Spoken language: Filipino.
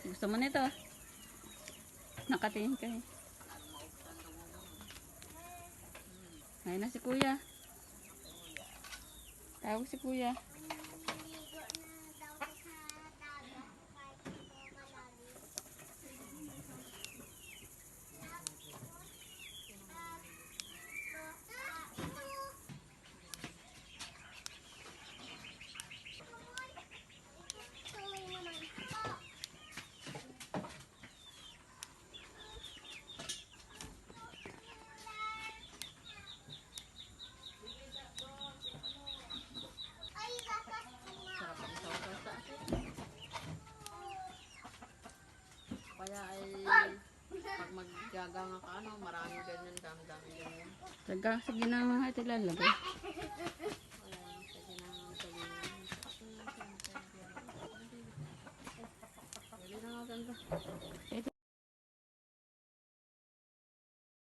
Gusto mo nito? Nakatingin ka eh. Ayun na si kuya. Tawag si kuya. kaya ay pag maggaganga ka ano, maraming ganyan, dami-dami ganyan. Taga, sa ginamang ito lalagay. Ito